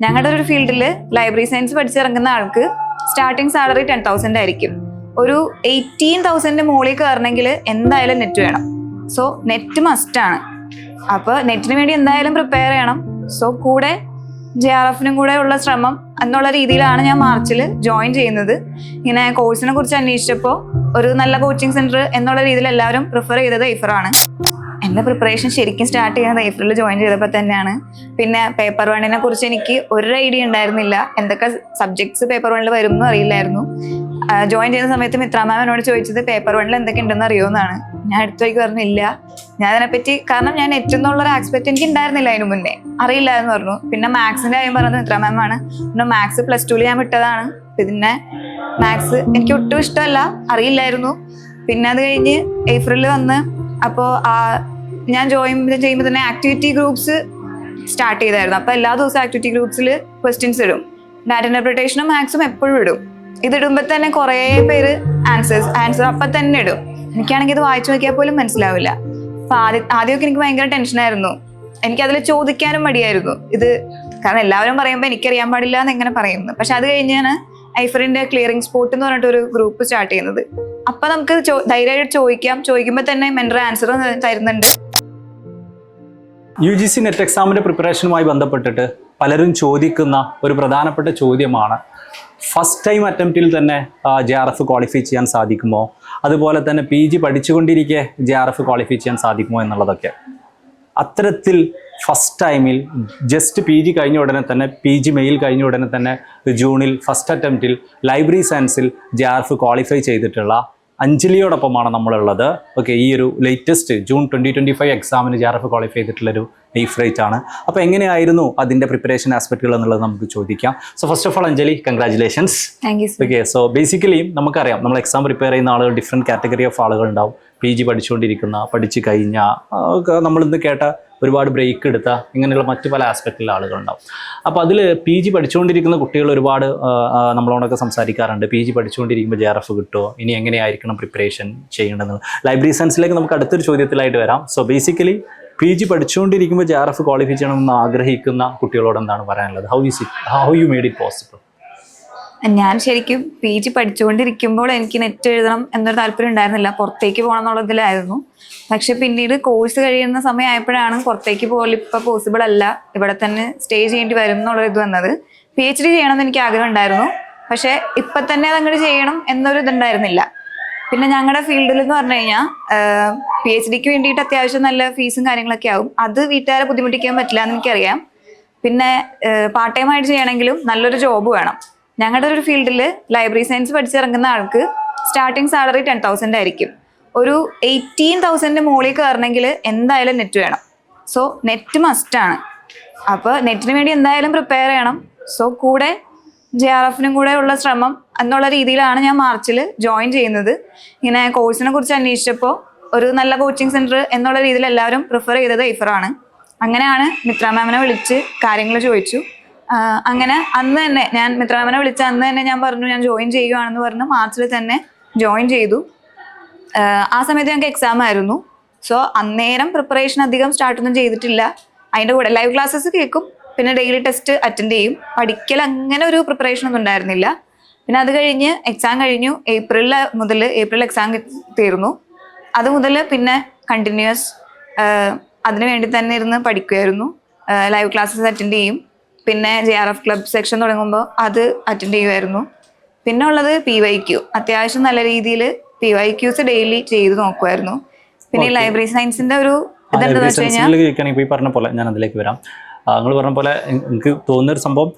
ഞങ്ങളുടെ ഒരു ഫീൽഡിൽ ലൈബ്രറി സയൻസ് പഠിച്ചിറങ്ങുന്ന ആൾക്ക് സ്റ്റാർട്ടിംഗ് സാലറി ടെൻ തൗസൻഡ് ആയിരിക്കും. ഒരു എയ്റ്റീൻ തൗസൻഡ് മുകളിൽ കയറണമെങ്കിൽ എന്തായാലും നെറ്റ് വേണം. സോ നെറ്റ് മസ്റ്റ് ആണ്. അപ്പോൾ നെറ്റിന് വേണ്ടി എന്തായാലും പ്രിപ്പയർ ചെയ്യണം. സോ കൂടെ ജെ ആർ എഫിനും കൂടെ ഉള്ള ശ്രമം എന്നുള്ള രീതിയിലാണ് ഞാൻ മാർച്ചിൽ ജോയിൻ ചെയ്യുന്നത്. ഇങ്ങനെ കോഴ്സിനെ കുറിച്ച് അന്വേഷിച്ചപ്പോൾ ഒരു നല്ല കോച്ചിങ് സെന്റർ എന്നുള്ള രീതിയിൽ എല്ലാവരും പ്രിഫർ ചെയ്തത് ഐഫറാണ് എന്റെ പ്രിപ്പറേഷൻ ശരിക്കും സ്റ്റാർട്ട് ചെയ്യുന്നത് ഏപ്രിൽ ജോയിൻ ചെയ്തപ്പോൾ തന്നെയാണ്. പിന്നെ പേപ്പർ വണ്ണിനെ കുറിച്ച് എനിക്ക് ഒരു ഐഡിയ ഉണ്ടായിരുന്നില്ല. എന്തൊക്കെ സബ്ജക്ട്സ് പേപ്പർ വണ്ണിൽ വരും എന്നും അറിയില്ലായിരുന്നു. ജോയിൻ ചെയ്യുന്ന സമയത്ത് മിത്രാമാമനോട് ചോദിച്ചത് പേപ്പർ വണ്ണിൽ എന്തൊക്കെ ഉണ്ടെന്ന് അറിയുമെന്നാണ് ഞാൻ അടുത്തേക്ക് പറഞ്ഞില്ല. ഞാൻ അതിനെപ്പറ്റി കാരണം ഞാൻ നെറ്റ് എന്നുള്ള ഒരു ആക്സ്പെക്ട് എനിക്ക് ഉണ്ടായിരുന്നില്ല അതിനു മുന്നേ. അറിയില്ല എന്ന് പറഞ്ഞു. പിന്നെ മാത്സിന്റെ കാര്യം പറഞ്ഞത് മിത്ര മാം ആണ് പിന്നെ മാത്സ് പ്ലസ് ടുവിൽ ഞാൻ വിട്ടതാണ്. പിന്നെ മാത്സ് എനിക്ക് ഒട്ടും ഇഷ്ടമല്ല. അറിയില്ലായിരുന്നു. പിന്നെ അത് കഴിഞ്ഞ് ഏപ്രിലിൽ വന്ന് അപ്പോൾ ഞാൻ ജോയിൻ ചെയ്യുമ്പോൾ തന്നെ ആക്ടിവിറ്റി ഗ്രൂപ്പ്സ് സ്റ്റാർട്ട് ചെയ്തായിരുന്നു. അപ്പോൾ എല്ലാ ദിവസവും ആക്ടിവിറ്റി ഗ്രൂപ്പ്സിൽ ക്വസ്റ്റ്യൻസ് ഇടും. ഡാറ്റ ഇന്റർപ്രിട്ടേഷനും മാത്സും എപ്പോഴും ഇടും. ഇതിടുമ്പോൾ തന്നെ കുറേ പേര് ആൻസേഴ്സ് ആൻസർ അപ്പൊ തന്നെ ഇടും. എനിക്കാണെങ്കിൽ ഇത് വായിച്ചു നോക്കിയാൽ പോലും മനസ്സിലാവില്ല. അപ്പൊ ആദ്യം ആദ്യമൊക്കെ എനിക്ക് ഭയങ്കര ടെൻഷനായിരുന്നു എനിക്കതിൽ ചോദിക്കാനും മടിയായിരുന്നു. ഇത് കാരണം എല്ലാവരും പറയുമ്പോൾ എനിക്കറിയാൻ പാടില്ല എന്ന് എങ്ങനെ പറയുന്നു. പക്ഷെ അത് കഴിഞ്ഞാണ് ഐഫറിന്റെ ക്ലിയറിംഗ് സ്പോട്ട് എന്ന് പറഞ്ഞിട്ട് ഒരു ഗ്രൂപ്പ് സ്റ്റാർട്ട് ചെയ്യുന്നത്. അപ്പൊ നമുക്ക് ധൈര്യമായിട്ട് ചോദിക്കാം. ചോദിക്കുമ്പോൾ തന്നെ മെന്റർ ആൻസർ തരുന്നുണ്ട്. യു ജി സി നെറ്റ് എക്സാമിന്റെ പ്രിപ്പറേഷനുമായി ബന്ധപ്പെട്ടിട്ട് പലരും ചോദിക്കുന്ന ഒരു പ്രധാനപ്പെട്ട ചോദ്യമാണ്. ഫസ്റ്റ് ടൈം അറ്റംപ്റ്റിൽ തന്നെ ജെ ആർ എഫ് ക്വാളിഫൈ ചെയ്യാൻ സാധിക്കുമോ? അതുപോലെ തന്നെ പി ജി പഠിച്ചുകൊണ്ടിരിക്കെ ജെ ആർ എഫ് ക്വാളിഫൈ ചെയ്യാൻ സാധിക്കുമോ എന്നുള്ളതൊക്കെ. അത്തരത്തിൽ ഫസ്റ്റ് ടൈമിൽ ജസ്റ്റ് പി ജി കഴിഞ്ഞ ഉടനെ തന്നെ പി ജി മെയിൽ കഴിഞ്ഞ ഉടനെ തന്നെ ജൂണിൽ ഫസ്റ്റ് അറ്റംപ്റ്റിൽ ലൈബ്രറി സയൻസിൽ ജെ ആർ എഫ് ക്വാളിഫൈ ചെയ്തിട്ടുള്ള അഞ്ജലിയോടൊപ്പമാണ് നമ്മളുള്ളത്. ഓക്കെ ഈ ഒരു latest June twenty twenty five എക്സാമിന് ജെ ആർ എഫ് ക്വാളിഫൈ ചെയ്തിട്ടുള്ളൊരു ലൈഫ് റേറ്റ് ആണ്. അപ്പോൾ എങ്ങനെയായിരുന്നു അതിന്റെ പ്രിപ്പറേഷൻ ആസ്പെക്റ്റുകൾ എന്നുള്ളത് നമുക്ക് ചോദിക്കാം. So first of all Anjali congratulations thank you okay so basically നമുക്കറിയാം നമ്മൾ എക്സാം പ്രിപ്പയർ ചെയ്യുന്ന ആളുകൾ ഡിഫറെന്റ് കാറ്റഗറി ഓഫ് ആളുകൾ ഉണ്ടാവും. പി ജി പഠിച്ചുകൊണ്ടിരിക്കുന്ന പഠിച്ചു കഴിഞ്ഞ നമ്മൾ ഇന്ന് നമ്മളിന്ന് കേട്ട ഒരുപാട് ബ്രേക്ക് എടുത്ത ഇങ്ങനെയുള്ള മറ്റു പല ആസ്പെക്റ്റിലുള്ള ആളുകളുണ്ടാവും. അപ്പോൾ അതിൽ പി ജി പഠിച്ചുകൊണ്ടിരിക്കുന്ന കുട്ടികൾ ഒരുപാട് നമ്മളോടൊക്കെ സംസാരിക്കാറുണ്ട്. പി ജി പഠിച്ചുകൊണ്ടിരിക്കുമ്പോൾ ജെ ആർ എഫ് കിട്ടുമോ ഇനി എങ്ങനെയായിരിക്കണം പ്രിപ്പറേഷൻ ചെയ്യേണ്ടത്? ലൈബ്രറി സയൻസിലേക്ക് നമുക്ക് അടുത്തൊരു ചോദ്യത്തിലായിട്ട് വരാം. സോ ബേസിക്കലി പി ജി പഠിച്ചുകൊണ്ടിരിക്കുമ്പോൾ ജെ ആർ എഫ് ക്വാളിഫൈ ചെയ്യണമെന്ന് ആഗ്രഹിക്കുന്ന കുട്ടികളോട് എന്താണ് പറയാനുള്ളത്? How is it how you made it possible ഞാൻ ശരിക്കും പി ജി പഠിച്ചുകൊണ്ടിരിക്കുമ്പോൾ എനിക്ക് നെറ്റ് എഴുതണം എന്നൊരു താല്പര്യം ഉണ്ടായിരുന്നില്ല. പുറത്തേക്ക് പോകണം എന്നുള്ളതിലായിരുന്നു പക്ഷെ പിന്നീട് കോഴ്സ് കഴിയുന്ന സമയമായപ്പോഴാണ് പുറത്തേക്ക് പോകൽ ഇപ്പം പോസിബിൾ അല്ല. ഇവിടെ തന്നെ സ്റ്റേ ചെയ്യേണ്ടി വരും എന്നുള്ളൊരു ഇത് വന്നത്. പി എച്ച് ഡി ചെയ്യണമെന്ന് എനിക്ക് ആഗ്രഹം ഉണ്ടായിരുന്നു. പക്ഷെ ഇപ്പം തന്നെ അങ്ങോട്ട് ചെയ്യണം എന്നൊരു ഇതുണ്ടായിരുന്നില്ല. പിന്നെ ഞങ്ങളുടെ ഫീൽഡിൽ എന്ന് പറഞ്ഞു കഴിഞ്ഞാൽ പി എച്ച് ഡിക്ക് വേണ്ടിയിട്ട് അത്യാവശ്യം നല്ല ഫീസും കാര്യങ്ങളൊക്കെ ആവും. അത് വീട്ടുകാരെ ബുദ്ധിമുട്ടിക്കാൻ പറ്റില്ല എന്ന് എനിക്കറിയാം. പിന്നെ പാർട്ട് ടൈം ആയിട്ട് ചെയ്യണമെങ്കിലും നല്ലൊരു ജോബ് വേണം. ഞങ്ങളുടെ ഒരു ഫീൽഡിൽ ലൈബ്രറി സയൻസ് പഠിച്ചിറങ്ങുന്ന ആൾക്ക് സ്റ്റാർട്ടിംഗ് സാലറി ടെൻ തൗസൻഡ് ആയിരിക്കും. ഒരു എയ്റ്റീൻ തൗസൻഡ് മുകളിൽ കയറണമെങ്കിൽ എന്തായാലും നെറ്റ് വേണം. സോ നെറ്റ് മസ്റ്റാണ് അപ്പോൾ നെറ്റിന് വേണ്ടി എന്തായാലും പ്രിപ്പയർ ചെയ്യണം. സോ കൂടെ ജെ ആർ എഫിനും കൂടെ ഉള്ള ശ്രമം എന്നുള്ള രീതിയിലാണ് ഞാൻ മാർച്ചിൽ ജോയിൻ ചെയ്യുന്നത്. ഇങ്ങനെ കോഴ്സിനെ കുറിച്ച് അന്വേഷിച്ചപ്പോൾ ഒരു നല്ല കോച്ചിങ് സെന്റർ എന്നുള്ള രീതിയിൽ എല്ലാവരും പ്രിഫർ ചെയ്തത് ഐഫറാണ് അങ്ങനെയാണ് മിത്ര മാമിനെ വിളിച്ച് കാര്യങ്ങൾ ചോദിച്ചു. അങ്ങനെ അന്ന് തന്നെ ഞാൻ മിത്രാമനെ വിളിച്ച അന്ന് തന്നെ ഞാൻ പറഞ്ഞു ഞാൻ ജോയിൻ ചെയ്യുകയാണെന്ന് പറഞ്ഞു. മാർച്ചിൽ തന്നെ ജോയിൻ ചെയ്തു. ആ സമയത്ത് ഞങ്ങൾക്ക് എക്സാം ആയിരുന്നു. സോ അന്നേരം പ്രിപ്പറേഷൻ അധികം സ്റ്റാർട്ടൊന്നും ചെയ്തിട്ടില്ല. അതിന്റെ കൂടെ ലൈവ് ക്ലാസ്സസ് കേൾക്കും. പിന്നെ ഡെയിലി ടെസ്റ്റ് അറ്റൻഡ് ചെയ്യും. പഠിക്കൽ അങ്ങനെ ഒരു പ്രിപ്പറേഷൻ ഒന്നും ഉണ്ടായിരുന്നില്ല. പിന്നെ അത് കഴിഞ്ഞ് എക്സാം കഴിഞ്ഞു. ഏപ്രിലിൽ മുതൽ ഏപ്രിൽ എക്സാം തീർന്നു. അത് മുതൽ പിന്നെ കണ്ടിന്യൂസ് അതിനു വേണ്ടി തന്നെ ഇരുന്ന് പഠിക്കുമായിരുന്നു ലൈവ് ക്ലാസ്സസ് അറ്റൻഡ് ചെയ്യും. പിന്നെ J R F club section തുടങ്ങുമ്പോൾ അത് അറ്റൻഡ് ചെയ്യുമായിരുന്നു പിന്നെ ഉള്ളത് പി വൈ ക്യു അത്യാവശ്യം നല്ല രീതിയിൽ പി വൈ ക്യൂസ് ഡെയിലി ചെയ്ത് നോക്കുമായിരുന്നു പിന്നെ ലൈബ്രറി സയൻസിന്റെ ഒരു ഇതെന്താന്ന് വെച്ച് കഴിഞ്ഞാൽ ഈ പറഞ്ഞ പോലെ ഞാൻ അതിലേക്ക് വരാം നിങ്ങൾ പറഞ്ഞ പോലെ നിങ്ങൾക്ക് എനിക്ക് തോന്നുന്ന ഒരു സംഭവം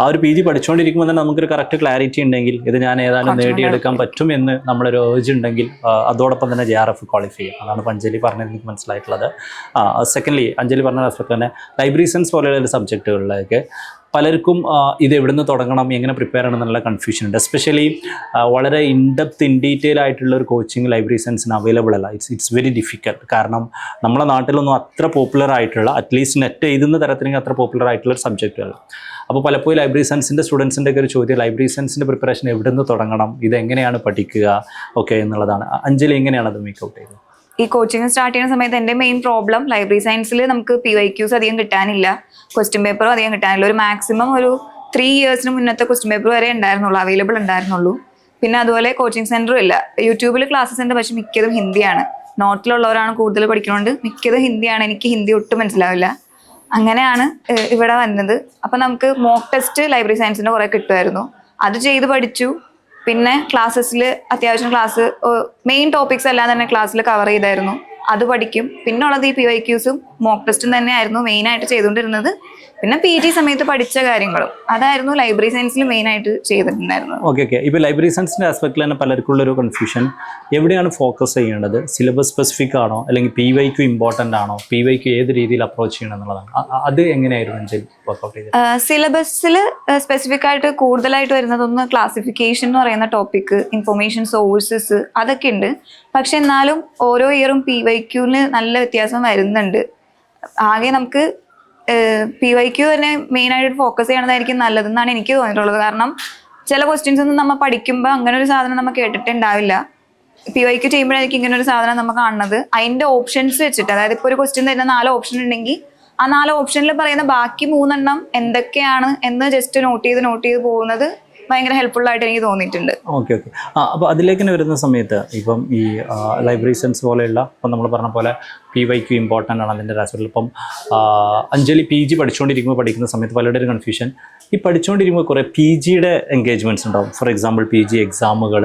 ആ ഒരു പി ജി പഠിച്ചുകൊണ്ടിരിക്കുമ്പോൾ തന്നെ നമുക്കൊരു കറക്റ്റ് ക്ലാരിറ്റി ഉണ്ടെങ്കിൽ ഇത് ഞാൻ ഏതായാലും നേടിയെടുക്കാൻ പറ്റും എന്ന് നമ്മളൊരു ഏജ് ഉണ്ടെങ്കിൽ അതോടൊപ്പം തന്നെ ജെ ആർ എഫ് ക്വാളിഫൈ ചെയ്യും. അതാണ് അഞ്ജലി പറഞ്ഞത് എനിക്ക് മനസ്സിലായിട്ടുള്ളത്. സെക്കൻഡ്ലി അഞ്ജലി പറഞ്ഞ ആസ്പെക്ട് തന്നെ ലൈബ്രറി സയൻസ് പോലെയുള്ള സബ്ജക്റ്റുകളിലേക്ക് പലർക്കും ഇത് എവിടുന്ന് തുടങ്ങണം എങ്ങനെ പ്രിപ്പയർ ചെയ്യണം എന്നുള്ള കൺഫ്യൂഷൻ ഉണ്ട്. എസ്പെഷ്യലി വളരെ ഇൻഡെപ്ത് ഇൻ ഡീറ്റെയിൽ ആയിട്ടുള്ള ഒരു കോച്ചിങ് ലൈബ്രറി സെൻസിന് അവൈലബിൾ അല്ല. ഇറ്റ്സ് ഇറ്റ്സ് വെരി ഡിഫിക്കൽട്ട് കാരണം നമ്മുടെ നാട്ടിലൊന്നും അത്ര പോപ്പുലർ ആയിട്ടുള്ള അറ്റ്ലീസ്റ്റ് നെറ്റ് എഴുതുന്ന തരത്തിലെങ്കിൽ അത്ര പോപ്പുലർ ആയിട്ടുള്ള ഒരു സബ്ജക്റ്റ് അല്ല. അപ്പോൾ പലപ്പോഴും ലൈബ്രറി സയൻസിന്റെ സ്റ്റുഡൻസിന്റെ ഒക്കെ ഒരു ചോദ്യം ലൈബ്രറി സയൻസിന്റെ പ്രിപ്പറേഷൻ എവിടെ നിന്ന് തുടങ്ങണം ഇത് എങ്ങനെയാണ് പഠിക്കുക ഓക്കെ എന്നുള്ളതാണ്. അഞ്ജലി എങ്ങനെയാണ് അത് മേക്ക് ഔട്ട് ചെയ്തത്? ഈ കോച്ചിങ് സ്റ്റാർട്ട് ചെയ്യുന്ന സമയത്ത് എന്റെ മെയിൻ പ്രോബ്ലം ലൈബ്രറി സയൻസിൽ നമുക്ക് പി വൈ ക്യൂസ് അധികം കിട്ടാനില്ല. ക്വസ്റ്റ്യൻ പേപ്പറും അധികം കിട്ടാനില്ല. ഒരു മാക്സിമം ഒരു ത്രീ ഇയേഴ്സിന് മുന്നത്തെ ക്വസ്റ്റ്യൻ പേപ്പർ വരെ ഉണ്ടായിരുന്നുള്ളൂ അവൈലബിൾ ഉണ്ടായിരുന്നുള്ളൂ. പിന്നെ അതുപോലെ കോച്ചിങ് സെന്ററും ഇല്ല. യൂട്യൂബിൽ ക്ലാസ്സസ് ഉണ്ട് പക്ഷെ മിക്കതും ഹിന്ദിയാണ്. നോട്ടിലുള്ളവരാണ് കൂടുതൽ പഠിക്കുന്നതുകൊണ്ട് മിക്കതും ഹിന്ദിയാണ്. എനിക്ക് ഹിന്ദി ഒട്ടും മനസ്സിലാവില്ല. അങ്ങനെയാണ് ഇവിടെ വന്നത്. അപ്പം നമുക്ക് മോക്ക് ടെസ്റ്റ് ലൈബ്രറി സയൻസിന്റെ കുറേ കിട്ടുമായിരുന്നു. അത് ചെയ്ത് പഠിച്ചു. പിന്നെ ക്ലാസ്സസിൽ അത്യാവശ്യം ക്ലാസ് മെയിൻ ടോപ്പിക്സ് എല്ലാം തന്നെ ക്ലാസ്സിൽ കവർ ചെയ്തായിരുന്നു. അത് പഠിക്കും. പിന്നുള്ളത് ഈ പി വൈ ക്യൂസും മോക്ക് ടെസ്റ്റും തന്നെയായിരുന്നു മെയിനായിട്ട് ചെയ്തുകൊണ്ടിരുന്നത്. പിന്നെ പി ജി സമയത്ത് പഠിച്ച കാര്യങ്ങളും അതായിരുന്നു ലൈബ്രറി സയൻസിൽ മെയിനായിട്ട് ചെയ്തിട്ടുണ്ടായിരുന്നത്. ഓക്കെ ഓക്കെ ഇപ്പോൾ ലൈബ്രറി സയൻസിന്റെ ആസ്പെക്റ്റിൽ തന്നെ പലർക്കും പലർക്കുള്ളൊരു കൺഫ്യൂഷൻ എവിടെയാണ് ഫോക്കസ് ചെയ്യേണ്ടത്? സിലബസ് സ്പെസിഫിക് ആണോ? അല്ലെങ്കിൽ പി വൈ വൈക്ക് ഇമ്പോർട്ടന്റ് ആണോ? പി വൈ വൈക്ക് ഏത് രീതിയിൽ അപ്രോച്ച് ചെയ്യണം എന്നുള്ളതാണ്. അത് എങ്ങനെയായിരുന്നു സിലബസിൽ സ്പെസിഫിക് ആയിട്ട് കൂടുതലായിട്ട് വരുന്നതൊന്ന് ക്ലാസിഫിക്കേഷൻ എന്ന് പറയുന്ന ടോപ്പിക് ഇൻഫർമേഷൻ സോഴ്സസ് അതൊക്കെ ഉണ്ട്. പക്ഷെ എന്നാലും ഓരോ ഇയറും പി വൈ ക്യൂവിന് നല്ല വ്യത്യാസം വരുന്നുണ്ട്. ആകെ നമുക്ക് പി വൈ ക്യൂ തന്നെ മെയിൻ ആയിട്ട് ഫോക്കസ് ചെയ്യണതായിരിക്കും നല്ലതെന്നാണ് എനിക്ക് തോന്നിയിട്ടുള്ളത്. കാരണം ചില ക്വസ്റ്റ്യൻസ് ഒന്നും നമ്മൾ പഠിക്കുമ്പോൾ അങ്ങനെ ഒരു സാധനം നമ്മൾ കേട്ടിട്ടുണ്ടാവില്ല. പി വൈ വൈക്ക് ചെയ്യുമ്പോഴായിരിക്കും ഇങ്ങനെ ഒരു സാധനം നമ്മൾ കാണുന്നത്. അതിന്റെ ഓപ്ഷൻസ് വെച്ചിട്ട് അതായത് ഇപ്പോൾ ഒരു ക്വസ്റ്റ്യൻ തരുന്ന നാല് ഓപ്ഷൻ ഉണ്ടെങ്കിൽ ആ നാല് ഓപ്ഷനിൽ പറയുന്ന ബാക്കി മൂന്നെണ്ണം എന്തൊക്കെയാണ് എന്ന് ജസ്റ്റ് നോട്ട് ചെയ്ത് നോട്ട് ചെയ്ത് പോകുന്നത് ഭയങ്കര ഹെൽപ്ഫുൾ ആയിട്ട് എനിക്ക് തോന്നിയിട്ടുണ്ട്. ഓക്കെ ഓക്കെ ആ അപ്പോൾ അതിലേക്ക് വരുന്ന സമയത്ത് ഇപ്പം ഈ ലൈബ്രറി സെൻസ് പോലെയുള്ള ഇപ്പം നമ്മൾ പറഞ്ഞ പോലെ പി വൈ വൈക്ക് ഇമ്പോർട്ടന്റ് ആണ് അതിന്റെ രാഷ്ട്രീയത്തിൽ ഇപ്പം അഞ്ജലി പി ജി പഠിച്ചുകൊണ്ടിരിക്കുമ്പോൾ പഠിക്കുന്ന സമയത്ത് പലരുടെ കൺഫ്യൂഷൻ ഈ പഠിച്ചുകൊണ്ടിരിക്കുമ്പോൾ കുറേ പി ജിയുടെ എൻഗേജ്മെന്റ്സ് ഉണ്ടാവും. ഫോർ എക്സാമ്പിൾ പി ജി എക്സാമുകൾ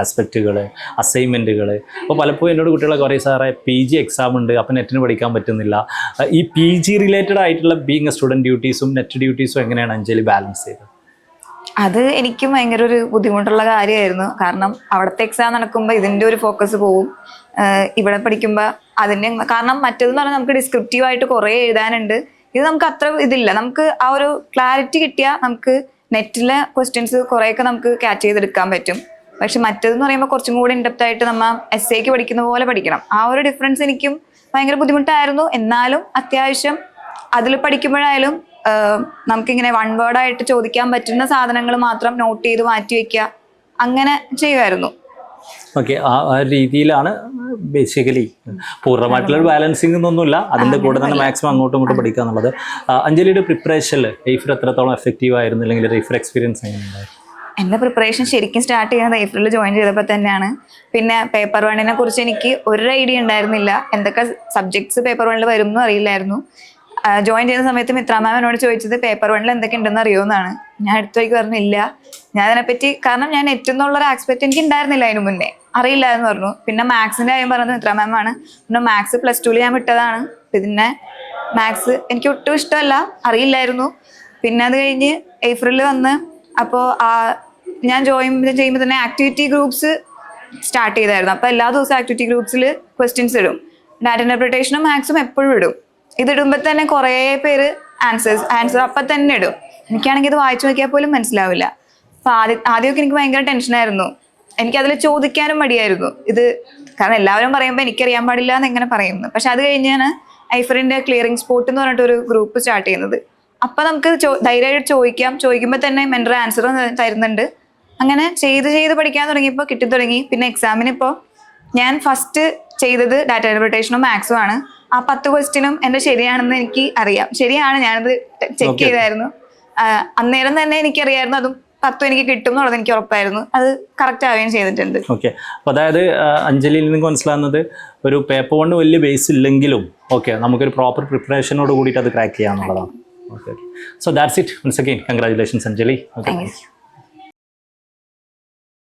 ആസ്പെക്റ്റുകൾ അസൈൻമെന്റുകൾ അപ്പോൾ പലപ്പോഴും എന്നോട് കുട്ടികളൊക്കെ പറയും സാറേ പി ജി എക്സാം ഉണ്ട് അപ്പം നെറ്റിന് പഠിക്കാൻ പറ്റുന്നില്ല. ഈ പി ജി റിലേറ്റഡ് ആയിട്ടുള്ള ബീങ് എ സ്റ്റുഡന്റ് ഡ്യൂട്ടീസും നെറ്റ് ഡ്യൂട്ടീസും എങ്ങനെയാണ് അഞ്ജലി ബാലൻസ് ചെയ്തത്? അത് എനിക്കും ഭയങ്കര ഒരു ബുദ്ധിമുട്ടുള്ള കാര്യമായിരുന്നു. കാരണം അവിടുത്തെ എക്സാം നടക്കുമ്പോൾ ഇതിന്റെ ഒരു ഫോക്കസ് പോവും. ഇവിടെ പഠിക്കുമ്പോൾ അതിന്റെ കാരണം മറ്റേതെന്ന് പറഞ്ഞാൽ നമുക്ക് ഡിസ്ക്രിപ്റ്റീവ് ആയിട്ട് കുറേ എഴുതാനുണ്ട്. ഇത് നമുക്ക് അത്ര ഇതില്ല. നമുക്ക് ആ ഒരു ക്ലാരിറ്റി കിട്ടിയാൽ നമുക്ക് നെറ്റിലെ ക്വസ്റ്റ്യൻസ് കുറേയൊക്കെ നമുക്ക് ക്യാച്ച് ചെയ്തെടുക്കാൻ പറ്റും. പക്ഷെ മറ്റേതെന്ന് പറയുമ്പോൾ കുറച്ചും കൂടി ഇൻഡെപ്റ്റ് ആയിട്ട് നമ്മൾ എസ് എക്ക് പഠിക്കുന്ന പോലെ പഠിക്കണം. ആ ഒരു ഡിഫറൻസ് എനിക്കും ഭയങ്കര ബുദ്ധിമുട്ടായിരുന്നു. എന്നാലും അത്യാവശ്യം അതിൽ പഠിക്കുമ്പോഴായാലും നമുക്കിങ്ങനെ വൺ വേർഡായിട്ട് ചോദിക്കാൻ പറ്റുന്ന സാധനങ്ങൾ മാത്രം നോട്ട് ചെയ്ത് മാറ്റി വെക്കുക. അങ്ങനെ ചെയ്യുമായിരുന്നു. ഓക്കെ ആ രീതിയിലാണ് ബേസിക്കലി പൂർണമായിട്ടുള്ള ഒരു ബാലൻസിങ് ഒന്നുമില്ല അതിന്റെ കൂടെ തന്നെ മാക്സിമം അങ്ങോട്ടും ഇങ്ങോട്ടും പഠിക്കുക എന്നുള്ളത്. അഞ്ജലിയുടെ പ്രിപ്പറേഷനിൽ റീഫർ എത്രത്തോളം എഫക്റ്റീവ് ആയിരുന്നു? അല്ലെങ്കിൽ റീഫർ എക്സ്പീരിയൻസ് എങ്ങനെയുണ്ടായിരുന്നു? എന്റെ പ്രിപ്പറേഷൻ ശരിക്കും സ്റ്റാർട്ട് ചെയ്യുന്നത് ഏപ്രിലിൽ ജോയിൻ ചെയ്തപ്പോൾ തന്നെയാണ്. പിന്നെ പേപ്പർ വണ്ണിനെ കുറിച്ച് എനിക്ക് ഒരു ഐഡിയ ഉണ്ടായിരുന്നില്ല. എന്തൊക്കെ സബ്ജക്ട്സ് പേപ്പർ വണ്ണിൽ വരും എന്നും അറിയില്ലായിരുന്നു. ജോയിൻ ചെയ്യുന്ന സമയത്ത് മിത്ര മാം എന്നോട് ചോദിച്ചത് പേപ്പർ വണ്ണിൽ എന്തൊക്കെ ഉണ്ടെന്ന് അറിയുമെന്നാണ്. ഞാൻ അടുത്ത വഴിക്ക് പറഞ്ഞില്ല. ഞാൻ അതിനെപ്പറ്റി കാരണം ഞാൻ എത്തുന്നുള്ള ഒരു ആക്സ്പെക്ട് എനിക്ക് ഉണ്ടായിരുന്നില്ല അതിന് മുന്നേ. അറിയില്ല എന്ന് പറഞ്ഞു. പിന്നെ മാത്സിന്റെ കാര്യം പറഞ്ഞത് മിത്ര മാം ആണ്. പിന്നെ മാത്സ് പ്ലസ് ടുവിൽ ഞാൻ വിട്ടതാണ്. പിന്നെ മാത്സ് എനിക്ക് ഒട്ടും ഇഷ്ടമല്ല. അറിയില്ലായിരുന്നു. പിന്നെ അത് കഴിഞ്ഞ് ഏപ്രിലിൽ വന്ന് അപ്പോൾ ആ ഞാൻ ജോയിൻ ചെയ്യുമ്പോൾ തന്നെ ആക്ടിവിറ്റി ഗ്രൂപ്പ്സ് സ്റ്റാർട്ട് ചെയ്തായിരുന്നു. അപ്പോൾ എല്ലാ ദിവസവും ആക്ടിവിറ്റി ഗ്രൂപ്പ്സിൽ ക്വസ്റ്റ്യൻസ് ഇടും. ഡാറ്റ ഇന്റർപ്രിട്ടേഷനും മാത്സും എപ്പോഴും ഇടും. ഇതിടുമ്പോൾ തന്നെ കുറേ പേര് ആൻസേഴ്സ് ആൻസർ അപ്പൊ തന്നെ ഇടും. എനിക്കാണെങ്കിൽ ഇത് വായിച്ചു നോക്കിയാൽ പോലും മനസ്സിലാവില്ല. അപ്പൊ ആദ്യ ആദ്യമൊക്കെ എനിക്ക് ഭയങ്കര ടെൻഷനായിരുന്നു എനിക്കതിൽ ചോദിക്കാനും മടിയായിരുന്നു. ഇത് കാരണം എല്ലാവരും പറയുമ്പോൾ എനിക്കറിയാൻ പാടില്ല എന്ന് എങ്ങനെ പറയുന്നു. പക്ഷെ അത് കഴിഞ്ഞാണ് ഐഫറിന്റെ ക്ലിയറിംഗ് സ്പോട്ട് എന്ന് പറഞ്ഞിട്ട് ഒരു ഗ്രൂപ്പ് സ്റ്റാർട്ട് ചെയ്യുന്നത്. അപ്പൊ നമുക്ക് ധൈര്യമായിട്ട് ചോദിക്കാം. ചോദിക്കുമ്പോൾ തന്നെ മെന്റർ ആൻസർ തരുന്നുണ്ട്. അങ്ങനെ ചെയ്ത് ചെയ്ത് പഠിക്കാൻ തുടങ്ങിയപ്പോൾ കിട്ടി തുടങ്ങി പിന്നെ എക്സാമിന് ഇപ്പോൾ ഞാൻ ഫസ്റ്റ് ചെയ്തത് ഡാറ്റ ഇന്റർപ്രിട്ടേഷനും മാത്സും ആണ്. ആ പത്ത് ക്വസ്റ്റ്യനും എന്റെ ശരിയാണെന്ന് എനിക്ക് അറിയാം. ശരിയാണ് ഞാനത് ചെക്ക്. ചെയ്തായിരുന്നു. അന്നേരം തന്നെ എനിക്ക് അറിയായിരുന്നു അതും പത്തും എനിക്ക് കിട്ടും എന്നുള്ളത് എനിക്ക് ഉറപ്പായിരുന്നു. അത് കറക്റ്റ് ആവുകയും ചെയ്തിട്ടുണ്ട്. ഓക്കെ അപ്പോൾ അതായത് അഞ്ജലിയിൽ നിന്ന് മനസ്സിലാകുന്നത് ഒരു പേപ്പർ കൊണ്ട് വലിയ ബേസ് ഇല്ലെങ്കിലും ഓക്കെ നമുക്കൊരു പ്രോപ്പർ പ്രിപ്പറേഷനോട് കൂടിയിട്ട് അത് crack ചെയ്യാന്നുള്ളതാണ്. Okay so that's it once again congratulations Anjali. Okay